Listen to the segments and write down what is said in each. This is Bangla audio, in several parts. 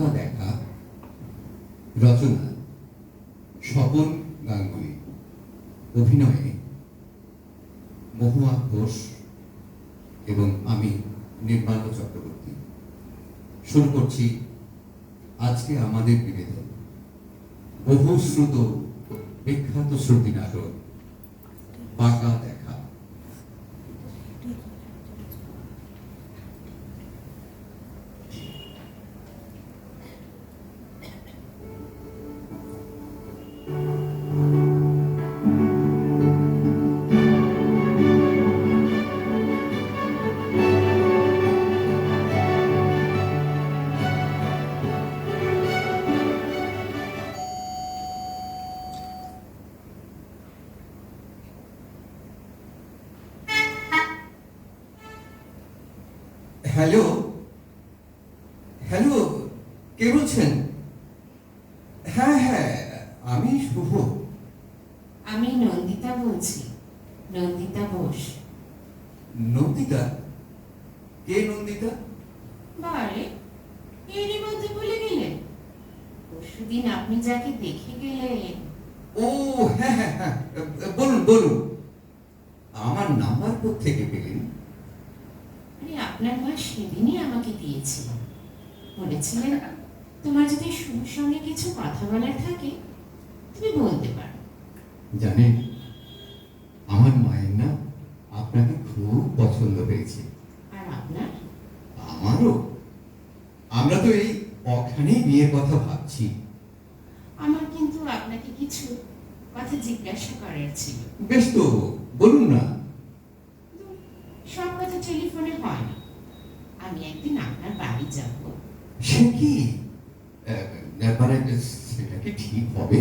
পাকা দেখা, রচনা, স্বপন গাঙ্গুলি, অভিনয়ে মহুয়া ঘোষ এবং আমি নির্মাল্য চক্রবর্তী। শুরু করছি আজকে আমাদের নিবেদন। বহুশ্রুত বিখ্যাত শ্রুতি নাটক, পাকা নন্দিতা? কে নন্দিতা? বারে এরই মধ্যে ভুলে গেলেন পরশুদিন আপনি যাকে দেখে গেলেন। ও হ্যাঁ হ্যাঁ হ্যাঁ বলুন বলুন। আমার নাম্বার থেকে পেলেন? আপনার মা সেদিনই আমাকে দিয়েছিলেন। বলেছিলেন তোমার যদি শুভ সঙ্গে কিছু কথা বলার থাকে তুমি বলতে পারো। জানেন আমার মায়ের না আপনাকে খুব পছন্দ হয়েছে আর আপনার? আমারও। আমরা তো এই অখানেই বিয়ের কথা ভাবছি। আমার কিন্তু আপনাকে কিছু কথা জিজ্ঞাসা করার ছিল। বেশ তো বলুন না। সব কথা টেলিফোনে হয় না। আমি একদিন আপনার বাড়ি যাব। সে কি? ব্যাপারে সেটা কি ঠিক হবে?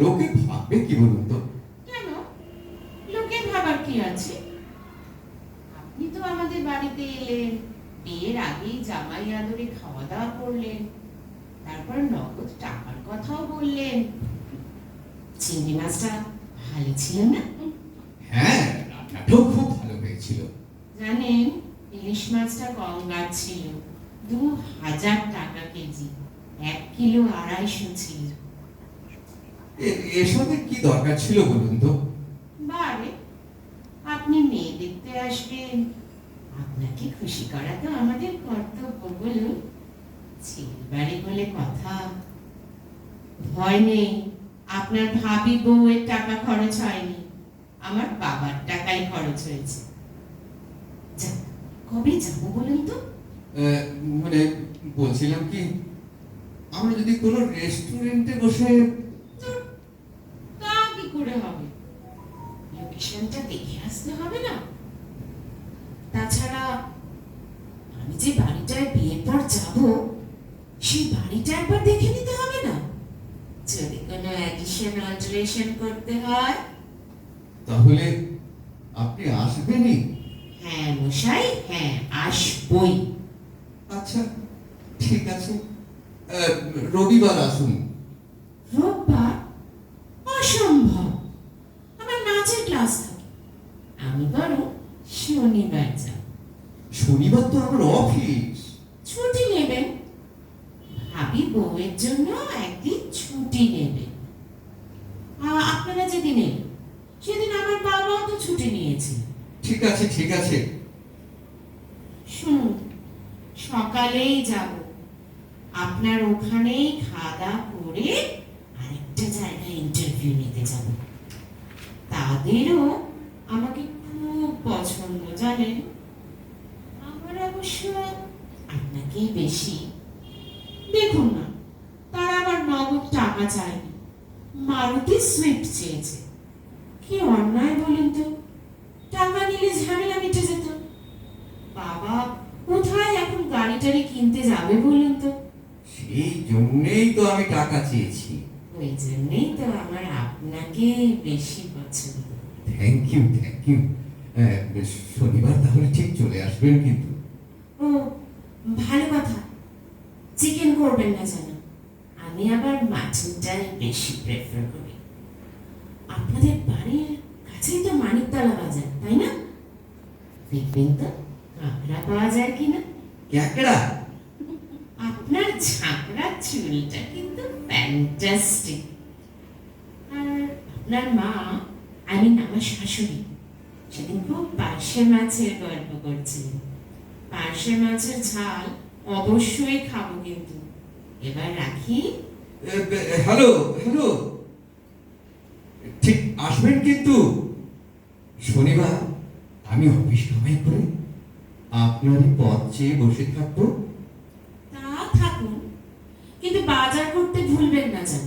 লোকে ভাববে কি বলুন তো? কেন? লোকে ভাবার কি আছে? আপনি তো আমাদের বাড়িতে এলেন বিয়ের আগেই জামাই আদরে খাওয়া দাওয়া করলেন তারপর নগদ টাকার কথাও বললেন। চিংড়ি মাছটা ভালো ছিল না? হ্যাঁ রান্নাটাও খুব ভালো হয়েছিল। জানেন ইলিশ মাছটা কম গাছ ছিল দু হাজার টাকা কেজি এক কিলো আড়াইশো ছিল। এসবের কি দরকার ছিল বলুন তো? বারে আপনি মেয়ে দেখতে আসবেন। আপনাকে খুশি করা তো আমাদের কর্তব্য, বলুন। ছেলে বাড়ি বলে কথা। ভয় নেই, আপনার ভাবি বউয়ের টাকা খরচ হয়নি। আমার বাবার টাকাই খরচ হয়েছে। কবে যাব বলুন তো? মানে বলছিলাম কি, আমরা যদি কোনো রেস্টুরেন্টে বসে ধুর, তা কি করে হবে লোকেশনটা দেখে আসতে হবে না। তাছাড়া আমি যে বাড়িটায় বিয়ের পর যাব সেই বাড়িটা একবার দেখে নিতে হবে না। যদি কোনো অ্যাডিশন অল্টারেশন করতে হয়। তাহলে আপনি আসবেনই? হ্যাঁ মশাই হ্যাঁ আসবই। আচ্ছা ঠিক আছে। রবিবার আসুন। রোববার? অসম্ভব আমার নাচের ক্লাস থাকে শনিবার তো আমার অফিস ছুটি নেবেন। ভাবি বউয়ের জন্য একদিন ছুটি নেবেন। আপনারা যেদিন এলেন সেদিন আমার বাবাও তো ছুটি নিয়েছে। ঠিক আছে ঠিক আছে। শুনুন সকালেই যাব। আপনার ওখানেই খাওয়া দাওয়া করে আরেকটা জায়গায় ইন্টারভিউ নিতে যাব। তাদেরও আমাকে পছন্দ জানেন? আমার অবশ্য আপনাকেই বেশি। দেখুন না তারা আবার নগদ টাকা চায়নি। মারুতি সুইফট চেয়েছে। কি অন্যায় বলুন তো? টাকা নিলে ঝামেলা মিটে যেত। বাবা কোথায় এখন গাড়ি টাড়ি কিনতে যাবে বলুন তো? সেই জন্যেই তো আমি টাকা চেয়েছি। ওই জন্যই তো আমার আপনাকে বেশি পছন্দ। থ্যাংক ইউ থ্যাংক ইউ শনিবার তাহলে ঠিক চলে আসবেন কিন্তু। ও ভালো কথা। চিকেন করবেন না যেন। আমি আবার মাটনটাই বেশি প্রেফার করি। আপনাদের বাড়ির কাছেই তো মানিকতলা বাজার তাই না? দেখবেন তো কাঁকড়া পাওয়া যায় কিনা। ক্যাকড়া আপনার ঝাঁকড়া চুলটা কিন্তু ফ্যান্টাস্টিক আর আপনার মা আই মিন আমার শাশুড়ি সেদিন খুব পার্শে মাছের গল্প পার্শে মাছের ঝাল অবশ্যই খাব কিন্তু। এবার রাখি। Hello hello. ঠিক আসবেন কিন্তু। শনিবার আমি অফিস কামাই করে আপনারই পথ চেয়ে বসে থাকব। তা থাকুন কিন্তু বাজার করতে ভুলবেন না যেন।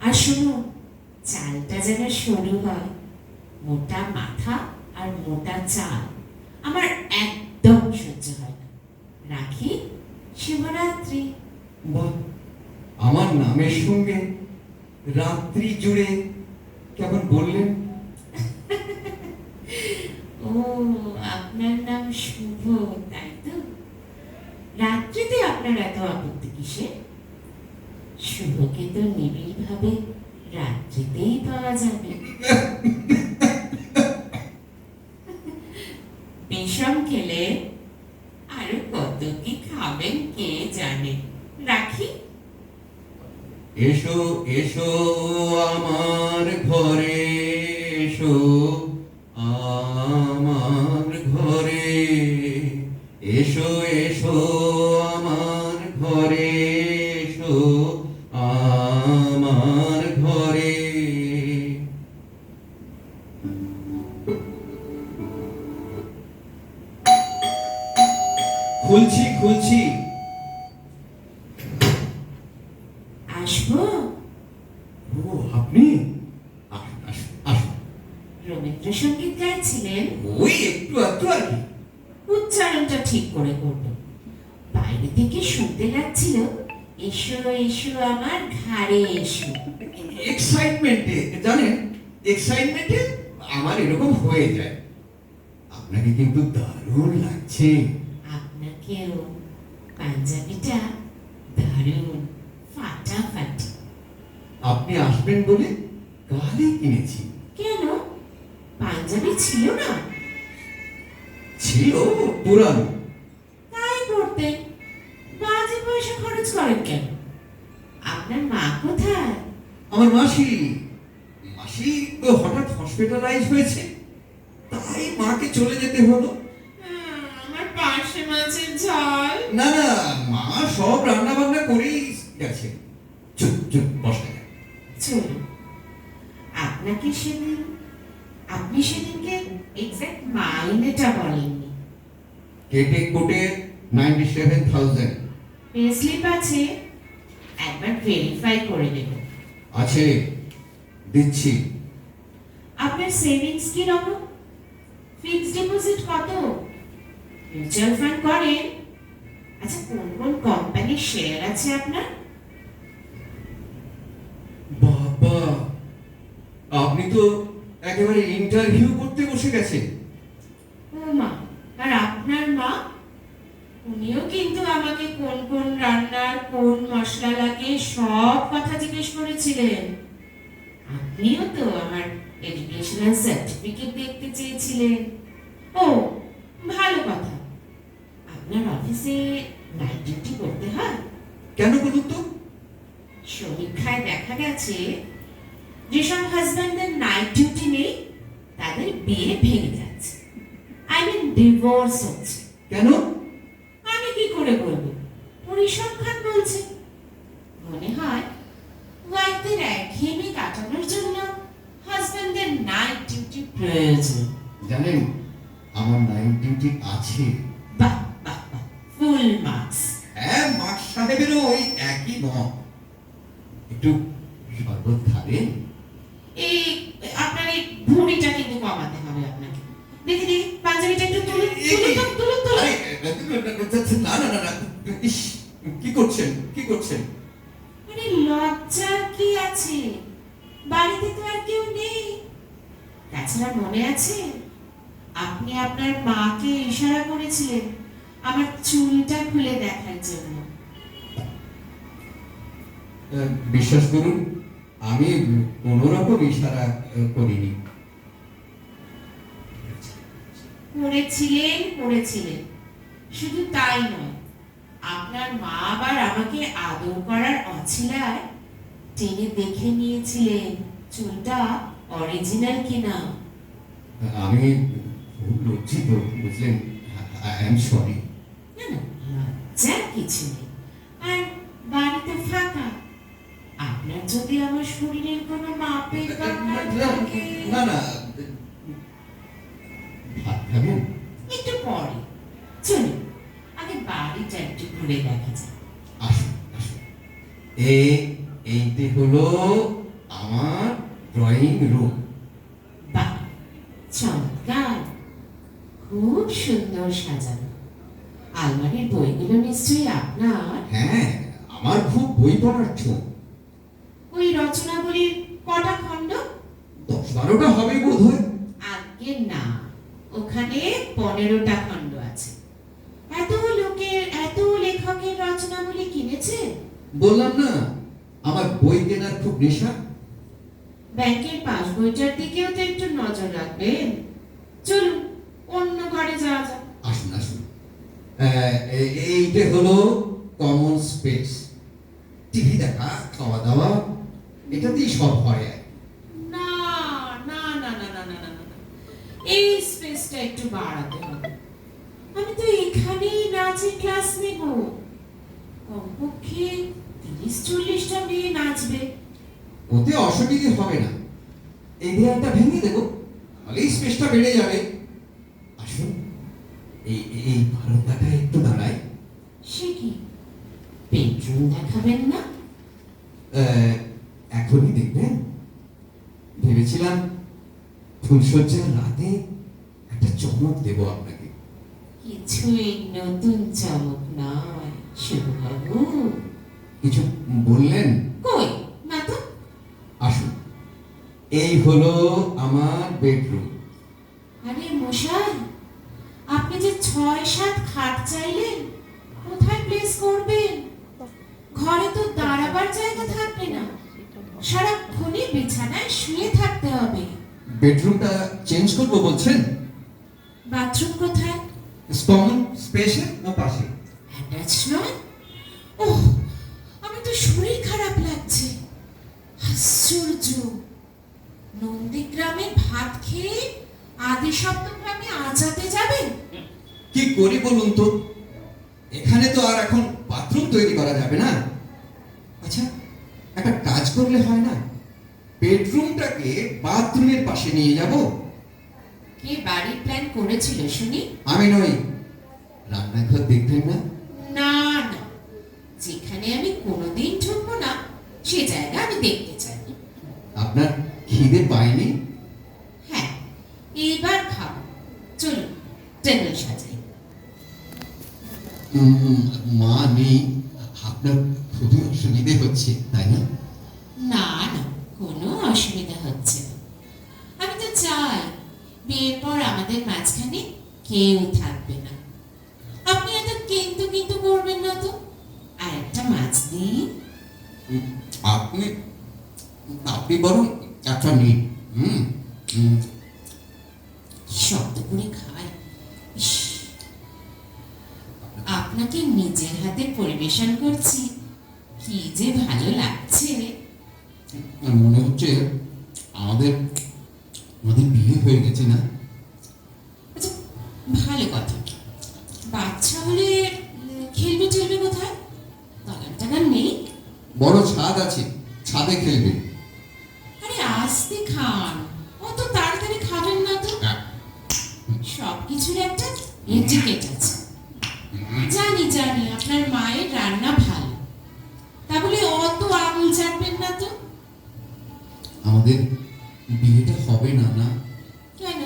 আর শুনুন চালটা যেন সরু হয়। মোটা মাথা আর মোটা চাল। আমার একদম সহ্য হয় না। রাখি শিবরাত্রি। বাহ আমার নামের সঙ্গে রাত্রি জুড়ে কেমন বললেন? ও আপনার নাম শুভ তাই তো? রাত্রিতে আপনার এত আপত্তি কিসে শুভকে তো নিবিড় ভাবে রাত্রিতেই পাওয়া যাবে বিষম খেলে আরও কত কি খাবেন কে জানে রাখি এসো এসো আমার ঘরে এসো আমার ঘরে। এসো এসো আমার ঘরে এসো আমার আমার এরকম হয়ে যায়। আপনাকে কিন্তু দারুণ লাগছে। আপনাকেও পাঞ্জাবিটা দারুণ ফাটাফাটি। আপনি আসবেন বলে কালই কিনেছি। কেন? পাঞ্জাবি ছিল না। ছিল পুরানো। তাই করতেন বাজে পয়সা খরচ করেন কেন? আপনার মা কোথায়? আমার মাসি মাসি তো হঠাৎ হসপিটালাইজ হয়েছে তাই মাকে চলে যেতে হলো। আমার পাশে মাছের ঝাল। না না মা সব রান্না বান্না করেই গেছে। চুপ চুপ বসে চলুন আপনাকে সেদিন আপনি সেদিনকে এক্সাক্ট মাইনেটা বলেননি। কেটে কোটে ninety seven thousand pay slip আছে একবার ভেরিফাই করে নেব। আছে দিচ্ছি। আপনার সেভিংস কি রকম? ফিক্সড ডিপোজিট কত? মিউচুয়াল ফান্ড করেন আচ্ছা কোন কোন কোম্পানির শেয়ার আছে আপনার? বাবা, আপনি তো একেবারে ইন্টারভিউ করতে বসে গেছেন। সার্টিফিকেট দেখতে চেয়েছিলেন। ও ভালো কথা। আপনার অফিসে নাইট ডিউটি করতে হয়। কেন বলুন তো? সমীক্ষায় দেখা গেছে যেসব হাজবেন্ডের নাইট ডিউটি নেই তাদের বিয়ে ভেঙে যাচ্ছে। আই মিন ডিভোর্স হচ্ছে। কেন? আছে। বাহ বাহ বাহ ফুল মার্কস হ্যাঁ মাক সাহেবেরও ওই একই মত। একটু শরবত খাবেন? এই আপনার এই ভুঁড়িটা কিন্তু কমাতে হবে আপনাকে। দেখি দেখি পাঞ্জাবিটা একটু তুলুন তুলুন তুলুন তুলুন। না না না না ইস, কি করছেন কি করছেন? আরে লজ্জার কি আছে? বাড়িতে তো আর কেউ নেই। তাছাড়া মনে আছে? আপনি আপনার মাকে ইশারা করেছিলেন আমার চুলটা খুলে দেখার জন্য। বিশ্বাস করুন আমি কোনো রকম ইশারা করিনি। করেছিলেন করেছিলেন। শুধু তাই নয় আপনার মা আবার আমাকে আদর করার অছিলায় টেনে দেখে নিয়েছিলেন চুলটা অরিজিনাল কিনা। আমি লজ্জিত বুঝলেন আই এম সরি। না কিছু নেই। আর বাড়িতে ফাঁকা। আপনার যদি আমার শরীরের কোনো মাপের না না ভাত খাবেন একটু পরে। চলুন আগে বাড়িটা একটু ঘুরে দেখা আসুন আসুন। এই এইটি হলো আমার ড্রয়িং রুম বাহ চমৎকার খুব সুন্দর সাজানো। আলমারির বইগুলো নিশ্চয়ই আপনার? হ্যাঁ আমার খুব বই পড়ার ছোঁক ওই রচনাবলীর কটা খণ্ড? দশ বারোটা হবে বোধ হয় আগে না ওখানে পনেরোটা খণ্ড আছে। এত লোকের এত লেখকের রচনাবলী কিনেছে? বললাম না আমার বই কেনার খুব নেশা। ব্যাংকের পাস বইটার দিকেও তো একটু নজর রাখবেন। চলুন অন্য ঘরে যাওয়া যায় আসুন আসুন। এইটা হলো কমন স্পেস টিভি দেখা খাওয়া দাওয়া এটাতেই সব হয় না না না না না না না এই স্পেসটা একটু বাড়াতে হবে। আমি তো এখানেই নাচে ক্লাস নেব। কমপক্ষে তিরিশ চল্লিশটা মেয়ে নাচবে। ওতে অসুবিধে হবে না। এরিয়াটা ভেঙে দেবো তাহলে স্পেসটা বেড়ে যাবে। এই একটু দাঁড়াই সে কি? বেডরুম দেখাবেন না? এখনই দেখবেন। ভেবেছিলাম ফুলসজ্জার রাতে একটা চমক দেবো আপনাকে। কিছুই নতুন চমক নয় শুভবাবু কিছু বললেন? কই? না তো। আসুন। এই হলো আমার বেডরুম। আরে মশাই ছয় সাত খাট চাইলেন কোথায় প্লেস করবেন? ঘরে তো দাঁড়াবার জায়গা থাকবে না। সারাক্ষণই বিছানায় শুয়ে থাকতে হবে। বেডরুমটা চেঞ্জ করব বলছেন? বাথরুম কোথায়? কমন স্পেসে ও পাশে? অ্যাটাচ নয় ওহ আমি তো শরীর খারাপ লাগছে। আশ্চর্য। নন্দীগ্রামে ভাত খেয়ে আদি সপ্তগ্রামে আজাতে যাবেন? কি করি বলুন তো? এখানে তো আর এখন বাথরুম তৈরি করা যাবে না। আচ্ছা একটা কাজ করলে হয় না? বেডরুমটাকে বাথরুমের পাশে নিয়ে যাব। কে বাড়ির প্ল্যান করেছিল শুনি? আমি নই। রান্নাঘর দেখবেন না? না না। যেখানে আমি কোনোদিন ঢুকবো না সে জায়গা আমি দেখতে চাই। আপনার খিদে পায়নি? হ্যাঁ এবার খাব। চলুন টেবিল উম, মা নেই আপনার খুবই অসুবিধে হচ্ছে তাই না? না না কোনো অসুবিধা হচ্ছে আপনাকে নিজের হাতে পরিবেশন করছি। কি যে ভালো লাগছে। মনে হচ্ছে আমাদের আমাদের বিয়ে হয়ে গেছে না? আমাদের বিয়েটা হবে না না? কেন?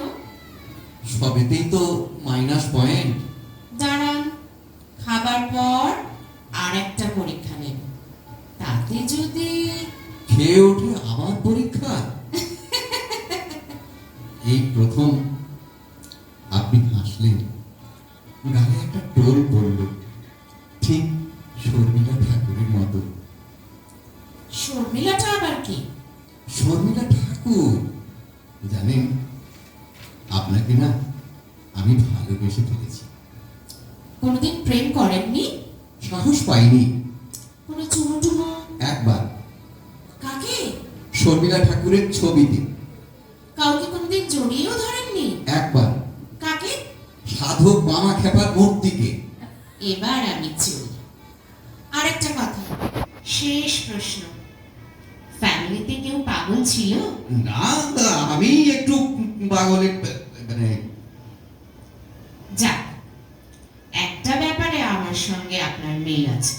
সবেতেই তো মাইনাস পয়েন্ট দাঁড়ান খাবার পর আর একটা পরীক্ষা নেব। তাতে যদি খেয়ে ওঠে আবার পরীক্ষা? এই প্রথম আপনাকে না আমি ভালোবেসে ফেলেছি। কোনোদিন প্রেম করেননি? সাহস পাইনি। কোনো চুমুটুমু একবার। কাকে? শর্মিলা ঠাকুরের ছবিতে। কাউকে কোনোদিন জড়িয়েও ধরেননি? একবার। কাকে? সাধক বামা খেপার মূর্তিকে। এবার আমি চলি। আরেকটা কথা শেষ প্রশ্ন। ফ্যামিলিতে কেউ পাগল ছিল? না আমি একটু পাগলের আছে।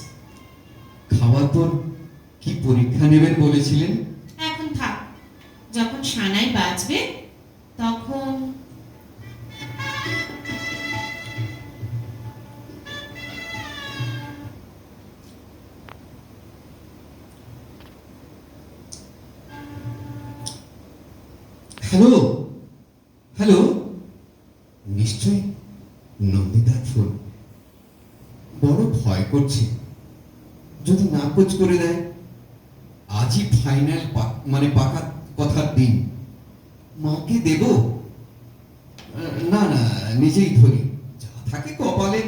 খাওয়ার পর কি পরীক্ষা নেবেন বলেছিলেন? এখন থাক যখন সানাই বাজবে তখন করে দেয়। আজই ফাইনাল মানে পাকা কথার দিন। মাকে দেব? না না নিজেই ধরি। যা থাকে কপালে।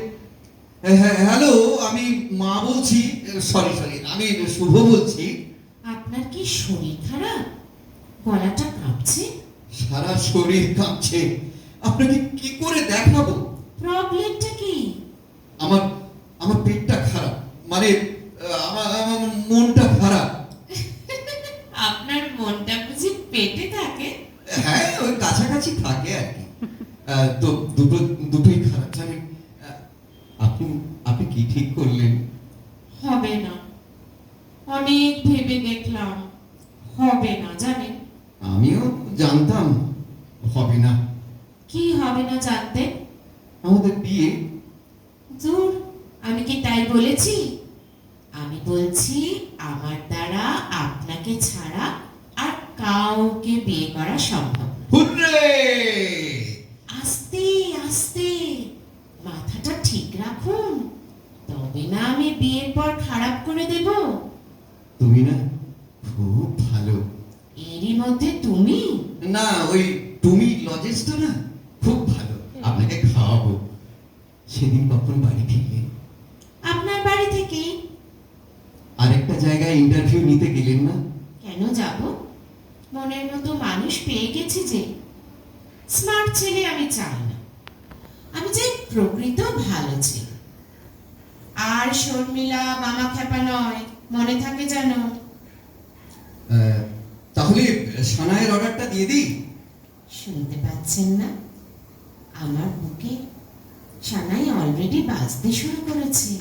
হ্যাঁ, হ্যাঁ, হ্যালো আমি মা বলছি। সরি সরি আমি শুভ বলছি। আপনার কি শরীর খারাপ? গলাটা কাঁপছে? সারা শরীর কাঁপছে। আপনাকে কি করে দেখাবো? প্রবলেমটা কি? আমার আমার পেটটা খারাপ। মানে আমার আমার মনটা খারাপ আপনার মনটা বুঝি পেটে থাকে? হ্যাঁ ওই কাছাকাছি থাকে আর কি। তো দুটো দুটোই খারাপ। জানেন আপনি আপনি কি ঠিক করলেন? হবে না। অনেক ভেবে দেখলাম হবে না জানেন? আমিও জানতাম হবে না। কি হবে না জানতে? আমাদের বিয়ে। দূর আমি কি তাই বলেছি আমি বলছি আমার দ্বারা আপনাকে ছাড়া আর কাউকে বিয়ে করা সম্ভব না হুররে আস্তে আস্তে মাথাটা ঠিক রাখুন তবে না আমি বিয়ের পর খারাপ করে দেব তুমি না খুব ভালো। এরই মধ্যে তুমি? না ওই তুমি লজেসটা না? খুব ভালো। আপনাকে খাওয়াবো। সেদিন কখন বাড়ি ফিরলে? আপনার বাড়ি থেকেই আরেকটা জায়গায় ইন্টারভিউ নিতে গেলেন না? কেন যাব? মনের মতো মানুষ পেয়ে গেছি যে। স্মার্ট ছেলে আমি চাই না। আমি চাই প্রকৃত ভালো ছেলে। আর শর্মিলা মামা খেপা নয়। মনে থাকে যেন। তাহলে সানায়ের অর্ডারটা দিয়ে দিই? শুনতে পাচ্ছেন না? আমার বুকে সানাই অলরেডি বাজতে শুরু করেছে।